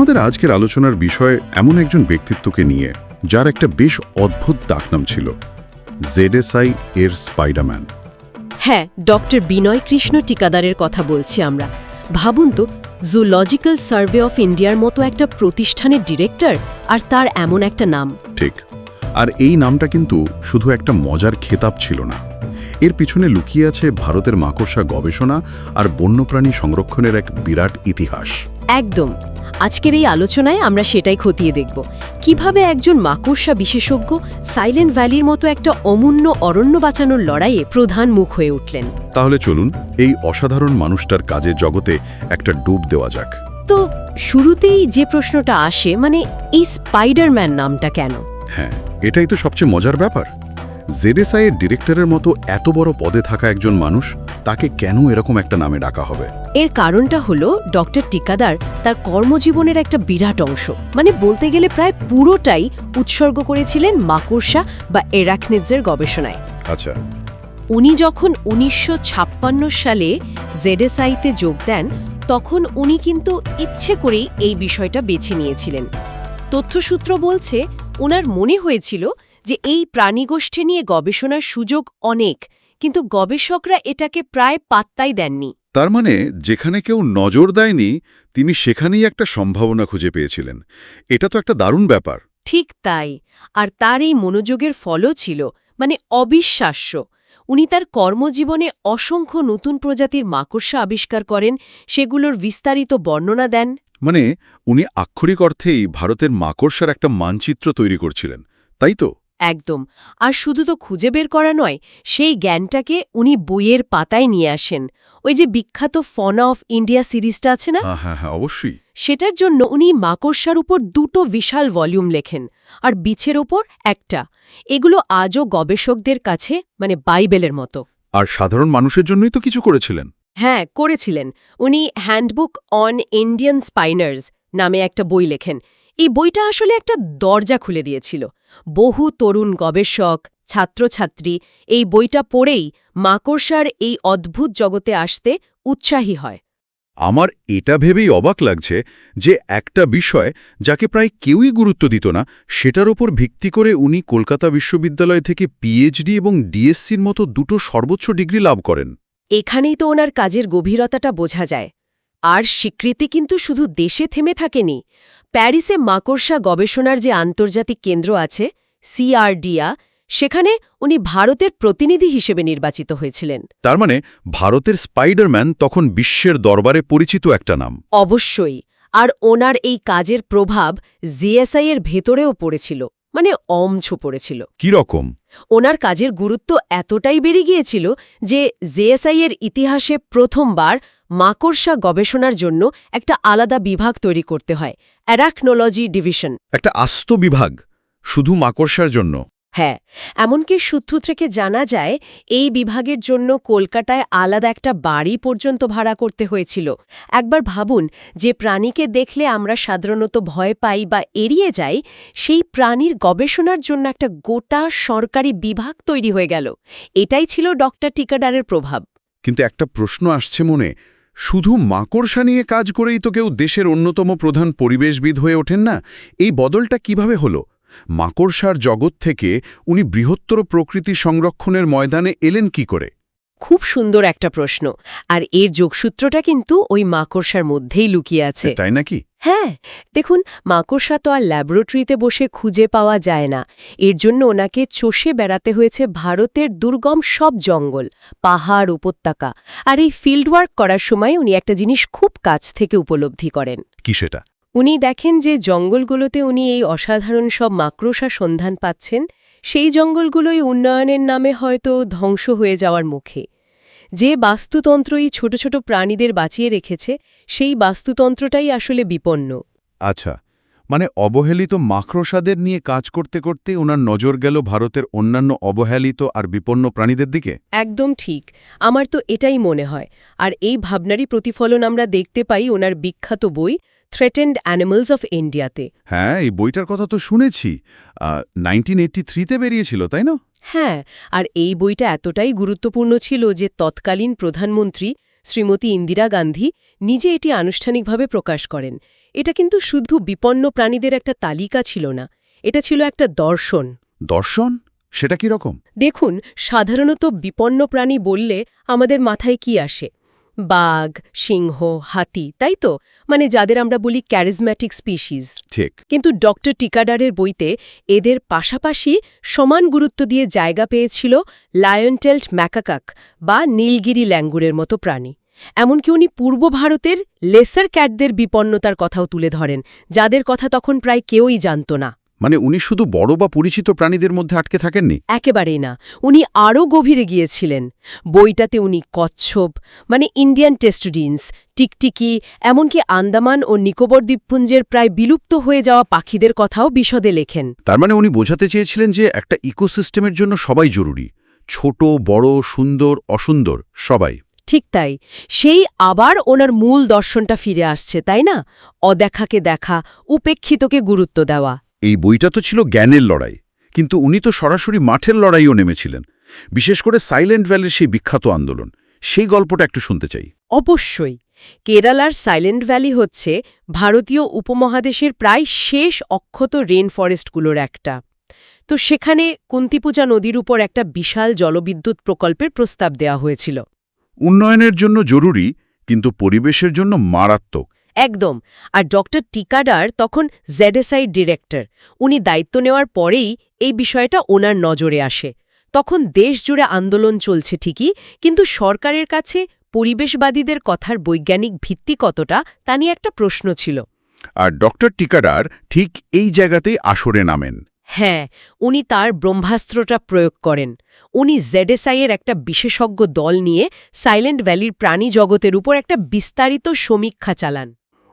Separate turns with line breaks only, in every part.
আমাদের আজকের আলোচনার বিষয় এমন একজন ব্যক্তিত্বকে নিয়ে যার একটা বেশ অদ্ভুত ডাকনাম ছিল জেডএসআই এর স্পাইডারম্যান।
হ্যাঁ ডক্টর বিনয় কৃষ্ণ টিকাদারের কথা বলছি আমরা। ভাবুন তো জুলজিক্যাল সার্ভে অফ ইন্ডিয়ার মতো একটা প্রতিষ্ঠানের ডিরেক্টর আর তার এমন একটা নাম।
ঠিক। আর এই নামটা কিন্তু শুধু একটা মজার খেতাব ছিল না। এর পিছনে লুকিয়ে আছে ভারতের মাকড়সা গবেষণা আর বন্যপ্রাণী সংরক্ষণের এক বিরাট ইতিহাস।
একদম। আজকের এই আলোচনায় আমরা সেটাই খতিয়ে দেখব। কীভাবে একজন মাকড়সা বিশেষজ্ঞ সাইলেন্ট ভ্যালির মতো একটা অমূন্য অরণ্য বাঁচানোর লড়াইয়ে প্রধান মুখ হয়ে উঠলেন?
তাহলে চলুন এই অসাধারণ মানুষটার কাজের জগতে একটা ডুব দেওয়া যাক।
তো শুরুতেই যে প্রশ্নটা আসে মানে এই স্পাইডারম্যান নামটা কেন?
হ্যাঁ এটাই তো সবচেয়ে মজার ব্যাপার। জেডএসআই এর ডিরেক্টরের মতো এত বড় পদে থাকা একজন মানুষ তাকে কেন এরকম একটা নামে ডাকা হবে?
এর কারণটা হলো ডক্টর টিকাদার তার কর্মজীবনের একটা বিরাট অংশ। মানে বলতে গেলে প্রায় পুরোটাই উৎসর্গ করেছিলেন মাকড়সা বা এরাকনিজের গবেষণায়।
আচ্ছা।
উনি যখন উনিশশো সালে জেডএসআইতে যোগ দেন তখন উনি কিন্তু ইচ্ছে করেই এই বিষয়টা বেছে নিয়েছিলেন। তথ্যসূত্র বলছে ওনার মনে হয়েছিল যে এই প্রাণীগোষ্ঠী নিয়ে গবেষণার সুযোগ অনেক কিন্তু গবেষকরা এটাকে প্রায় পাত্তাই দেননি।
তার মানে যেখানে কেউ নজর দেয়নি তিনি সেখানেই একটা সম্ভাবনা খুঁজে পেয়েছিলেন। এটা তো একটা দারুণ ব্যাপার।
ঠিক তাই। আর তার এই মনোযোগের ফলও ছিল মানে অবিশ্বাস্য। উনি তার কর্মজীবনে অসংখ্য নতুন প্রজাতির মাকড়সা আবিষ্কার করেন সেগুলোর বিস্তারিত বর্ণনা দেন।
মানে উনি আক্ষরিক অর্থেই ভারতের মাকড়সার একটা মানচিত্র তৈরি করছিলেন তাই তো?
একদম। আর শুধু তো খুঁজে বের করা নয় সেই জ্ঞানটাকে উনি বইয়ের পাতায় নিয়ে আসেন। ওই যে বিখ্যাত ফনা অফ ইন্ডিয়া সিরিজটা আছে না?
হ্যাঁ হ্যাঁ হ্যাঁ অবশ্যই।
সেটার জন্য উনি মাকড়সার উপর দুটো বিশাল ভলিউম লেখেন আর বিছের ওপর একটা। এগুলো আজও গবেষকদের কাছে মানে বাইবেলের মতো।
আর সাধারণ মানুষের জন্যই তো কিছু করেছিলেন।
হ্যাঁ করেছিলেন। উনি হ্যান্ডবুক অন ইন্ডিয়ান স্পাইনার্স নামে একটা বই লেখেন। এই বইটা আসলে একটা দরজা খুলে দিয়েছিল। বহু তরুণ গবেষক ছাত্রছাত্রী এই বইটা পড়েই মাকড়সার এই অদ্ভুত জগতে আসতে উৎসাহী হয়।
আমার এটা ভেবেই অবাক লাগছে যে একটা বিষয় যাকে প্রায় কেউই গুরুত্ব দিত না সেটার ওপর ভিত্তি করে উনি কলকাতা বিশ্ববিদ্যালয় থেকে পিএইচডি এবং ডিএসসির মতো দুটো সর্বোচ্চ ডিগ্রি লাভ করেন।
এখানেই তো ওনার কাজের গভীরতাটা বোঝা যায়। আর স্বীকৃতি কিন্তু শুধু দেশে থেমে থাকেনি প্যারিসে মাকড়সা গবেষণার যে আন্তর্জাতিক কেন্দ্র আছে সিআরডিয়া সেখানে উনি ভারতের প্রতিনিধি হিসেবে নির্বাচিত হয়েছিলেন।
তার মানে ভারতের স্পাইডারম্যান তখন বিশ্বের দরবারে পরিচিত একটা নাম।
অবশ্যই আর ওনার এই কাজের প্রভাব জিএসআই এর ভেতরেও পড়েছিল মানে অমছো পড়েছিল।
কি রকম?
ওনার কাজের গুরুত্ব এতটাই বেড়ে গিয়েছিল যে জেএসআই এর ইতিহাসে প্রথমবার মাকড়সা গবেষণার জন্য একটা আলাদা বিভাগ তৈরি করতে হয় অ্যারাকনোলজি ডিভিশন।
একটা আস্ত বিভাগ শুধু মাকড়সার জন্য।
হ্যাঁ এমনকি সূত্র থেকে জানা যায় এই বিভাগের জন্য কলকাতায় আলাদা একটা বাড়ি পর্যন্ত ভাড়া করতে হয়েছিল। একবার ভাবুন যে প্রাণীকে দেখলে আমরা সাধারণত ভয় পাই বা এড়িয়ে যাই সেই প্রাণীর গবেষণার জন্য একটা গোটা সরকারি বিভাগ তৈরি হয়ে গেল। এটাই ছিল ডক্টর টিকাডারের প্রভাব।
কিন্তু একটা প্রশ্ন আসছে মনে শুধু মাকড়সা নিয়ে কাজ করেই তো কেউ দেশের অন্যতম প্রধান পরিবেশবিদ হয়ে ওঠেন না। এই বদলটা কীভাবে হলো? মাকড়সার জগৎ থেকে উনি বৃহত্তর প্রকৃতি সংরক্ষণের ময়দানে এলেন কি করে?
খুব সুন্দর একটা প্রশ্ন। আর এর যোগসূত্রটা কিন্তু ওই মাকড়সার মধ্যেই লুকিয়ে আছে।
তাই নাকি?
হ্যাঁ দেখুন মাকড়সা তো আর ল্যাবরেটরিতে বসে খুঁজে পাওয়া যায় না। এর জন্য ওনাকে চষে বেড়াতে হয়েছে ভারতের দুর্গম সব জঙ্গল পাহাড় উপত্যকা। আর এই ফিল্ডওয়ার্ক করার সময় উনি একটা জিনিস খুব কাছ থেকে উপলব্ধি করেন।
কি সেটা?
উনি দেখেন যে জঙ্গলগুলোতে উনি এই অসাধারণ সব মাকড়সা সন্ধান পাচ্ছেন সেই জঙ্গলগুলোই উন্নয়নের নামে হয়তো ধ্বংস হয়ে যাওয়ার মুখে। যে বাস্তুতন্ত্রই ছোট ছোট প্রাণীদের বাঁচিয়ে রেখেছে সেই বাস্তুতন্ত্রটাই আসলে বিপন্ন।
আচ্ছা মানে অবহেলিত মাকড়সাদের নিয়ে কাজ করতে করতে ওনার নজর গেল ভারতের অন্যান্য অবহেলিত আর বিপন্ন প্রাণীদের দিকে?
একদম ঠিক। আমার তো এটাই মনে হয়। আর এই ভাবনারই প্রতিফলন আমরা দেখতে পাই ওনার বিখ্যাত বই থ্রেটেন্ড অ্যানিমালস অফ ইন্ডিয়াতে
হ্যাঁ এই বইটার কথা তো শুনেছি। নাইনটিন এইটটি থ্রিতে বেরিয়েছিল তাই না?
হ্যাঁ আর এই বইটা এতটাই গুরুত্বপূর্ণ ছিল যে তৎকালীন প্রধানমন্ত্রী শ্রীমতী ইন্দিরা গান্ধী নিজে এটি আনুষ্ঠানিকভাবে প্রকাশ করেন। এটা কিন্তু শুধু বিপন্ন প্রাণীদের একটা তালিকা ছিল না। এটা ছিল একটা দর্শন।
দর্শন? সেটা কি রকম?
দেখুন সাধারণত বিপন্ন প্রাণী বললে আমাদের মাথায় কি আসে? বাঘ সিংহ হাতি তাই তো? মানে যাদের আমরা বলি ক্যারিজম্যাটিক স্পিসিস
ঠিক।
কিন্তু ডক্টর টিকাডারের বইতে এদের পাশাপাশি সমান গুরুত্ব দিয়ে জায়গা পেয়েছিল লায়নটেল্ট ম্যাকাকাক বা নীলগিরি ল্যাঙ্গুরের মতো প্রাণী। এমনকি উনি পূর্ব ভারতের লেসার ক্যাটদের বিপন্নতার কথাও তুলে ধরেন যাদের কথা তখন প্রায় কেউই জানত না।
মানে উনি শুধু বড় বা পরিচিত প্রাণীদের মধ্যে আটকে থাকেননি?
একেবারেই না। উনি আরও গভীরে গিয়েছিলেন। বইটাতে উনি কচ্ছপ মানে ইন্ডিয়ান টেস্টুডিন্স টিকটিকি এমনকি আন্দামান ও নিকোবর দ্বীপপুঞ্জের প্রায় বিলুপ্ত হয়ে যাওয়া পাখিদের কথাও বিশদে লেখেন।
তার মানে উনি বোঝাতে চেয়েছিলেন যে একটা ইকোসিস্টেমের জন্য সবাই জরুরি। ছোট বড় সুন্দর অসুন্দর সবাই।
ঠিক তাই। সেই আবার ওনার মূল দর্শনটা ফিরে আসছে তাই না? অদেখাকে দেখা উপেক্ষিতকে গুরুত্ব দেওয়া।
এই বইটা তো ছিল জ্ঞানের লড়াই কিন্তু উনি তো সরাসরি মাঠের লড়াইও নেমেছিলেন। বিশেষ করে সাইলেন্ট ভ্যালির সেই বিখ্যাত আন্দোলন সেই গল্পটা একটু শুনতে চাই।
অবশ্যই কেরালার সাইলেন্ট ভ্যালি হচ্ছে ভারতীয় উপমহাদেশের প্রায় শেষ অক্ষত রেন ফরেস্টগুলোর একটা। তো সেখানে কুন্তিপূজা নদীর উপর একটা বিশাল জলবিদ্যুৎ প্রকল্পের প্রস্তাব দেওয়া হয়েছিল।
উন্নয়নের জন্য জরুরি কিন্তু পরিবেশের জন্য মারাত্মক।
একদম। আর ডক্টর টিকাডার তখন জেডএসআই ডিরেক্টর। উনি দায়িত্ব নেওয়ার পরেই এই বিষয়টা ওনার নজরে আসে। তখন দেশ জুড়ে আন্দোলন চলছে ঠিকই কিন্তু সরকারের কাছে পরিবেশবাদীদের কথার বৈজ্ঞানিক ভিত্তি কতটা তা নিয়ে একটা প্রশ্ন ছিল।
আর ডক্টর টিকাডার ঠিক এই জায়গাতেই আসরে নামেন।
হ্যাঁ উনি তার ব্রহ্মাস্ত্রটা প্রয়োগ করেন। উনি জেডএসআই এর একটা বিশেষজ্ঞ দল নিয়ে সাইলেন্ট ভ্যালির প্রাণী জগতের উপর একটা বিস্তারিত সমীক্ষা চালান।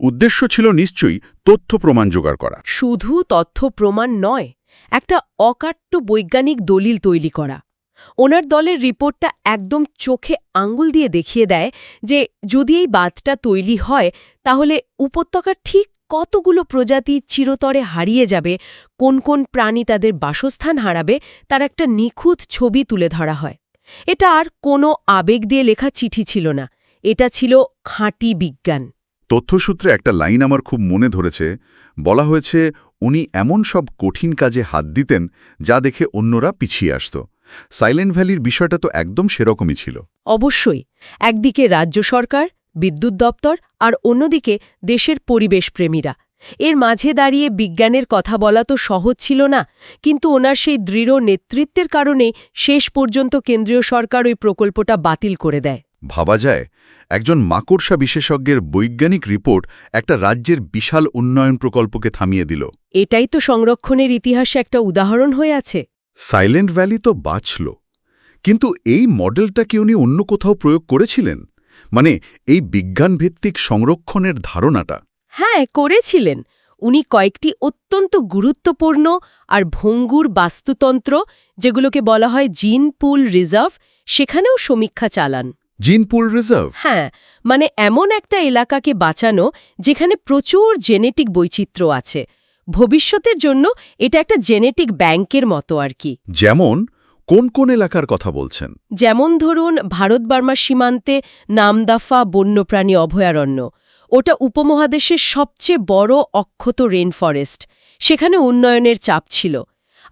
উদ্দেশ্য ছিল নিশ্চয়ই তথ্য প্রমাণ জোগাড় করা।
শুধু তথ্য প্রমাণ নয়, একটা অকাট্য বৈজ্ঞানিক দলিল তৈরি করা। ওনার দলের রিপোর্টটা একদম চোখে আঙ্গুল দিয়ে দেখিয়ে দেয় যে যদি এই বাঁধটা তৈরি হয়, তাহলে উপত্যকার ঠিক কতগুলো প্রজাতি চিরতরে হারিয়ে যাবে, কোন কোন প্রাণী তাদের বাসস্থান হারাবে, তার একটা নিখুঁত ছবি তুলে ধরা হয়। এটা আর কোনো আবেগ দিয়ে লেখা চিঠি ছিল না। এটা ছিল খাঁটি বিজ্ঞান।
তথ্যসূত্রে একটা লাইন আমার খুব মনে ধরেছে। বলা হয়েছে উনি এমন সব কঠিন কাজে হাত দিতেন যা দেখে অন্যরা পিছিয়ে আসত। সাইলেন্ট ভ্যালির বিষয়টা তো একদম সেরকমই ছিল।
অবশ্যই একদিকে রাজ্য সরকার বিদ্যুৎ দপ্তর আর অন্যদিকে দেশের পরিবেশপ্রেমীরা। এর মাঝে দাঁড়িয়ে বিজ্ঞানের কথা বলা তো সহজ ছিল না কিন্তু ওনার সেই দৃঢ় নেতৃত্বের কারণে শেষ পর্যন্ত কেন্দ্রীয় সরকার ওই প্রকল্পটা বাতিল করে দেয়।
ভাবা যায় একজন মাকড়সা বিশেষজ্ঞের বৈজ্ঞানিক রিপোর্ট একটা রাজ্যের বিশাল উন্নয়ন প্রকল্পকে থামিয়ে দিল।
এটাই তো সংরক্ষণের ইতিহাসে একটা উদাহরণ হয়ে আছে।
সাইলেন্ট ভ্যালি তো বাঁচল। কিন্তু এই মডেলটা কি উনি অন্য কোথাও প্রয়োগ করেছিলেন? মানে এই বিজ্ঞানভিত্তিক সংরক্ষণের ধারণাটা।
হ্যাঁ করেছিলেন। উনি কয়েকটি অত্যন্ত গুরুত্বপূর্ণ আর ভঙ্গুর বাস্তুতন্ত্র যেগুলোকে বলা হয় জিন পুল রিজার্ভ সেখানেও সমীক্ষা চালান।
Gene pool reserve?
হ্যাঁ মানে এমন একটা এলাকাকে বাঁচানো যেখানে প্রচুর জেনেটিক বৈচিত্র্য আছে। ভবিষ্যতের জন্য এটা একটা জেনেটিক ব্যাংকের মতো আর কি।
যেমন কোন কোন এলাকার কথা বলছেন?
যেমন ধরুন ভারত বার্মা সীমান্তে নামদাফা বন্যপ্রাণী অভয়ারণ্য। ওটা উপমহাদেশের সবচেয়ে বড় অক্ষত রেন ফরেস্ট। সেখানে উন্নয়নের চাপ ছিল।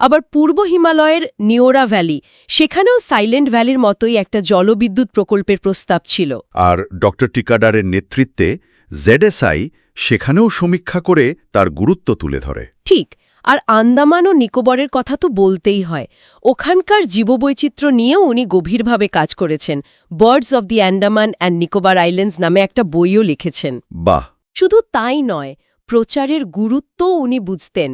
আবার পূর্ব হিমালয়ের নিওরা ভ্যালি সেখানেও সাইলেন্ট ভ্যালির মতোই একটা জলবিদ্যুৎ প্রকল্পের প্রস্তাব ছিল।
আর ডক্টর টিকাডারের নেতৃত্বে জেডএসআই সেখানেও সমীক্ষা করে তার গুরুত্ব তুলে ধরে।
ঠিক আর আন্দামান ও নিকোবরের কথা তো বলতেই হয়। ওখানকার জীববৈচিত্র্য নিয়েও উনি গভীরভাবে কাজ করেছেন। Birds of the Andaman and Nicobar islands নামে একটা বইও লিখেছেন।
বাহ!
শুধু তাই নয় প্রচারের গুরুত্বও উনি বুঝতেন।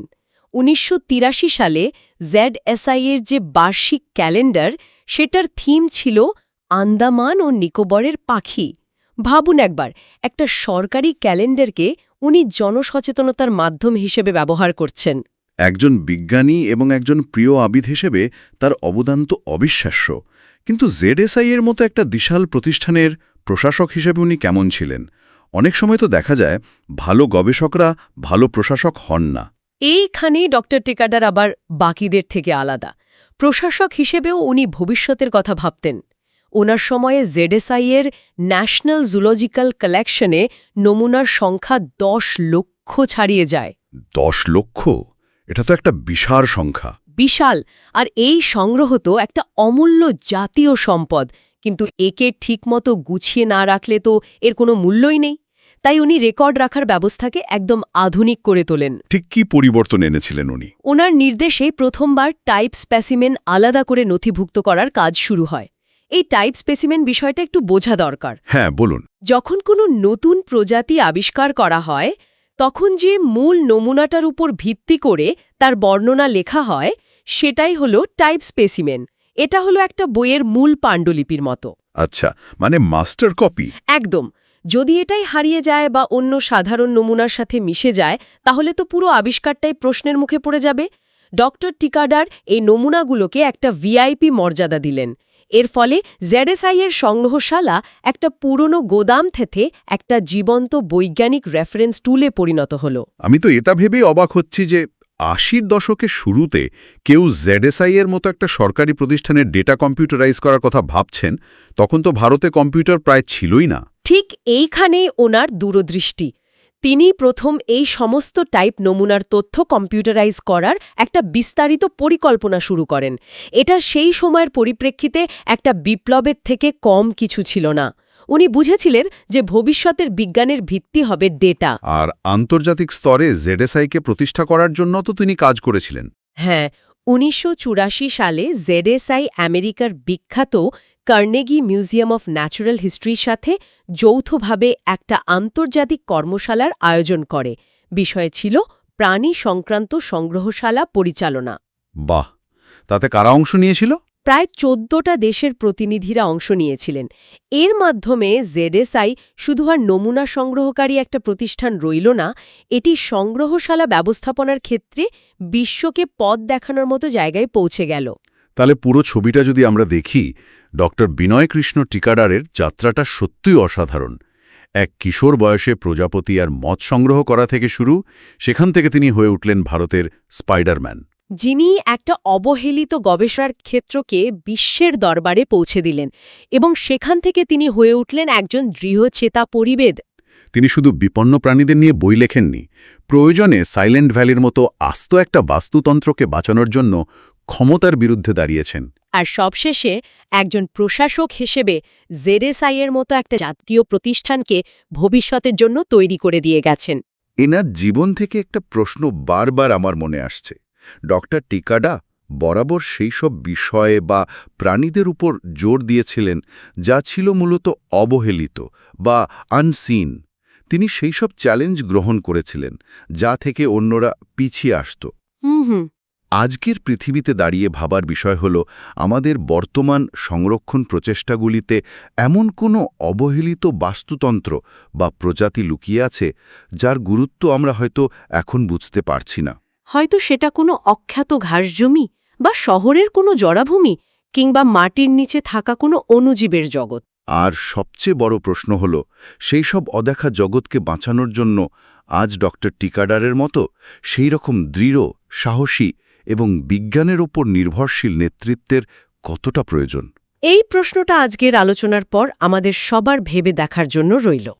উনিশশো তিরাশি সালে জেডএসআই এর যে বার্ষিক ক্যালেন্ডার, সেটার থিম ছিল আন্দামান ও নিকোবরের পাখি। ভাবুন একবার, একটা সরকারি ক্যালেন্ডারকে উনি জনসচেতনতার মাধ্যম হিসেবে ব্যবহার করছেন।
একজন বিজ্ঞানী এবং একজন প্রিয় আবিদ হিসেবে তার অবদান তো অবিশ্বাস্য। কিন্তু জেডএসআই এর মতো একটা বিশাল প্রতিষ্ঠানের প্রশাসক হিসেবে উনি কেমন ছিলেন? অনেক সময় তো দেখা যায়, ভালো গবেষকরা ভালো প্রশাসক হন না।
এইখানেই ডক্টর টেকাডার আবার বাকিদের থেকে আলাদা। প্রশাসক হিসেবেও উনি ভবিষ্যতের কথা ভাবতেন। ওনার সময়ে জেডএসআই এর ন্যাশনাল জুলজিক্যাল কালেকশনে নমুনার সংখ্যা দশ লক্ষ লক্ষ ছাড়িয়ে যায়।
দশ লক্ষ? এটা তো একটা বিশাল সংখ্যা।
বিশাল। আর এই সংগ্রহ তো একটা অমূল্য জাতীয় সম্পদ। কিন্তু একে ঠিকমতো গুছিয়ে না রাখলে তো এর কোনো মূল্যই নেই। তাই উনি রেকর্ড রাখার ব্যবস্থাকে একদম আধুনিক করে তোলেন।
ঠিক কি পরিবর্তন এনেছিলেন উনি?
ওনার নির্দেশে প্রথমবার টাইপ স্পেসিমেন আলাদা করে নথিভুক্ত করার কাজ শুরু হয়। এই টাইপ স্পেসিমেন বিষয়টা একটু বোঝা দরকার।
হ্যাঁ বলুন।
যখন কোনো নতুন প্রজাতি আবিষ্কার করা হয় তখন যে মূল নমুনাটার উপর ভিত্তি করে তার বর্ণনা লেখা হয় সেটাই হলো টাইপ স্পেসিমেন। এটা হলো একটা বইয়ের মূল পাণ্ডুলিপির মতো।
আচ্ছা মানে মাস্টার কপি?
একদম। যদি এটাই হারিয়ে যায় বা অন্য সাধারণ নমুনার সাথে মিশে যায়, তাহলে তো পুরো আবিষ্কারটাই প্রশ্নের মুখে পড়ে যাবে। ডক্টর টিকাডার এই নমুনাগুলোকে একটা ভিআইপি মর্যাদা দিলেন। এর ফলে জেডএসআই এর সংগ্রহশালা একটা পুরনো গোদাম থেকে একটা জীবন্ত বৈজ্ঞানিক রেফারেন্স টুলে পরিণত হল।
আমি তো এটা ভেবেই অবাক হচ্ছি যে আশির দশকের শুরুতে কেউ জেডএসআই এর মতো একটা সরকারি প্রতিষ্ঠানের ডেটা কম্পিউটারাইজ করার কথা ভাবছেন, তখন তো ভারতে কম্পিউটার প্রায় ছিলই না।
ঠিক এইখানেই ওনার দূরদৃষ্টি। তিনি প্রথম এই সমস্ত টাইপ নমুনার তথ্য কম্পিউটারাইজ করার একটা বিস্তারিত পরিকল্পনা শুরু করেন। এটা সেই সময়ের পরিপ্রেক্ষিতে একটা বিপ্লবের থেকে কম কিছু ছিল না। উনি বুঝেছিলেন যে ভবিষ্যতের বিজ্ঞানের ভিত্তি হবে ডেটা।
আর আন্তর্জাতিক স্তরে জেডএসআইকে প্রতিষ্ঠা করার জন্য তো তিনি কাজ করেছিলেন।
হ্যাঁ উনিশশো চুরাশি সালে জেডএসআই আমেরিকার বিখ্যাত কার্নেগি মিউজিয়াম অফ ন্যাচারাল হিস্ট্রির সাথে যৌথভাবে একটা আন্তর্জাতিক কর্মশালার আয়োজন করে। বিষয় ছিল প্রাণী সংক্রান্ত সংগ্রহশালা পরিচালনা।
বাহ! তাতে কারা অংশ নিয়েছিল?
প্রায় চোদ্দটা দেশের প্রতিনিধিরা অংশ নিয়েছিলেন। এর মাধ্যমে জেডএসআই শুধু আর নমুনা সংগ্রহকারী একটা প্রতিষ্ঠান রইল না এটি সংগ্রহশালা ব্যবস্থাপনার ক্ষেত্রে বিশ্বকে পথ দেখানোর মতো জায়গায় পৌঁছে গেল।
তাহলে পুরো ছবিটা যদি আমরা দেখি ডক্টর বিনয় কৃষ্ণ টিকাডারের যাত্রাটা সত্যিই অসাধারণ। এক কিশোর বয়সে প্রজাপতি আর মদ সংগ্রহ করা থেকে শুরু সেখান থেকে তিনি হয়ে উঠলেন ভারতের স্পাইডারম্যান।
যিনি একটা অবহেলিত গবেষণার ক্ষেত্রকে বিশ্বের দরবারে পৌঁছে দিলেন এবং সেখান থেকে তিনি হয়ে উঠলেন একজন দৃঢ়চেতা পরিবেদ।
তিনি শুধু বিপন্ন প্রাণীদের নিয়ে বই লেখেননি প্রয়োজনে সাইলেন্ট ভ্যালির মতো আস্ত একটা বাস্তুতন্ত্রকে বাঁচানোর জন্য ক্ষমতার বিরুদ্ধে দাঁড়িয়েছেন।
আর সবশেষে একজন প্রশাসক হিসেবে জেডএসআই এর মতো একটা জাতীয় প্রতিষ্ঠানকে ভবিষ্যতের জন্য তৈরি করে দিয়ে গেছেন।
এনার জীবন থেকে একটা প্রশ্ন বারবার আমার মনে আসছে। ডক্টর টিকাডা বরাবর সেই সব বিষয়ে বা প্রাণীদের উপর জোর দিয়েছিলেন যা ছিল মূলত অবহেলিত বা আনসিন। তিনি সেই সব চ্যালেঞ্জ গ্রহণ করেছিলেন যা থেকে অন্যরা পিছিয়ে আসত।
হুম হুম।
আজকের পৃথিবীতে দাঁড়িয়ে ভাবার বিষয় হল আমাদের বর্তমান সংরক্ষণ প্রচেষ্টাগুলিতে এমন কোনো অবহেলিত বাস্তুতন্ত্র বা প্রজাতি লুকিয়ে আছে যার গুরুত্ব আমরা হয়তো এখন বুঝতে পারছি না।
হয়তো সেটা কোনো অখ্যাত ঘাসজমি বা শহরের কোনো জলাভূমি কিংবা মাটির নিচে থাকা কোনো অণুজীবের জগৎ।
আর সবচেয়ে বড় প্রশ্ন হল সেই সব অদেখা জগৎকে বাঁচানোর জন্য আজ ডক্টর টিকাডারের মতো সেই রকম দৃঢ় সাহসী এবং বিজ্ঞানের ওপর নির্ভরশীল নেতৃত্বের কতটা প্রয়োজন?
এই প্রশ্নটা আজকের আলোচনার পর আমাদের সবার ভেবে দেখার জন্য রইল।